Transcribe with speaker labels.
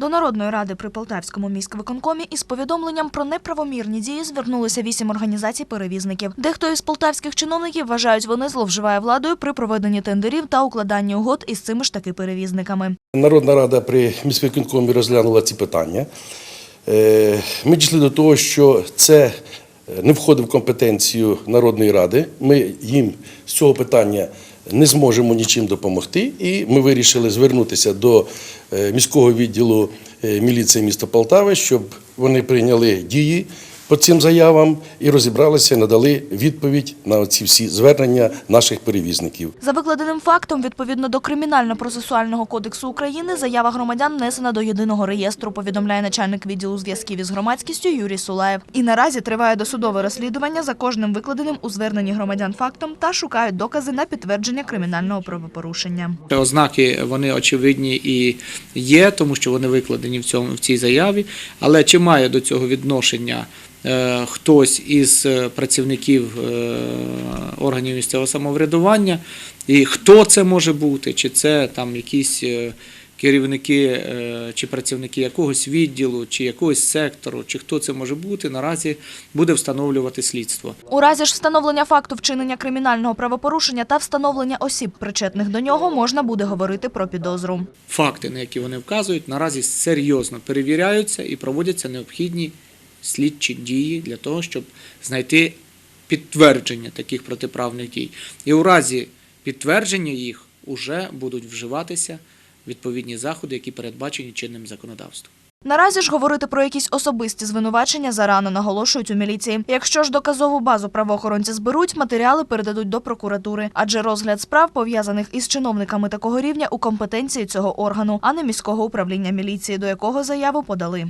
Speaker 1: До Народної ради при Полтавському міськвиконкомі із повідомленням про неправомірні дії звернулися вісім організацій перевізників. Дехто із полтавських чиновників вважають, вони зловживає владою при проведенні тендерів та укладанні угод із цими ж таки перевізниками.
Speaker 2: Народна рада при міськвиконкомі розглянула ці питання. Е, Ми дійшли до того, що це не входить в компетенцію Народної ради. Ми їм з цього питання не зможемо нічим допомогти, і ми вирішили звернутися до е, міського відділу е, міліції міста Полтави, щоб вони прийняли дії по цим заявам і розібралися, надали відповідь на ці всі звернення наших перевізників.
Speaker 1: За викладеним фактом, відповідно до Кримінально-процесуального кодексу України, заява громадян внесена до єдиного реєстру, повідомляє начальник відділу зв'язків із громадськістю Юрій Сулаєв. І наразі триває досудове розслідування за кожним викладеним у зверненні громадян фактом та шукають докази на підтвердження кримінального правопорушення.
Speaker 3: Ознаки вони очевидні і є, тому що вони викладені в цьому в цій заяві. Але чи має до цього відношення хтось із е, працівників е, органів місцевого самоврядування, і хто це може бути, чи це там якісь е, керівники е, чи працівники якогось відділу, чи якогось сектору, чи хто це може бути, наразі буде встановлювати слідство.
Speaker 1: У разі ж встановлення факту вчинення кримінального правопорушення та встановлення осіб, причетних до нього, можна буде говорити про підозру.
Speaker 3: факти, на які вони вказують, наразі серйозно перевіряються і проводяться необхідні слідчі дії для того, щоб знайти підтвердження таких протиправних дій. І у разі підтвердження їх уже будуть вживатися відповідні заходи, які передбачені чинним законодавством.
Speaker 1: Наразі ж говорити про якісь особисті звинувачення зарано наголошують у міліції. Якщо ж доказову базу правоохоронці зберуть, матеріали передадуть до прокуратури, адже розгляд справ пов'язаних із чиновниками такого рівня у компетенції цього органу, а не міського управління міліції, до якого заяву подали.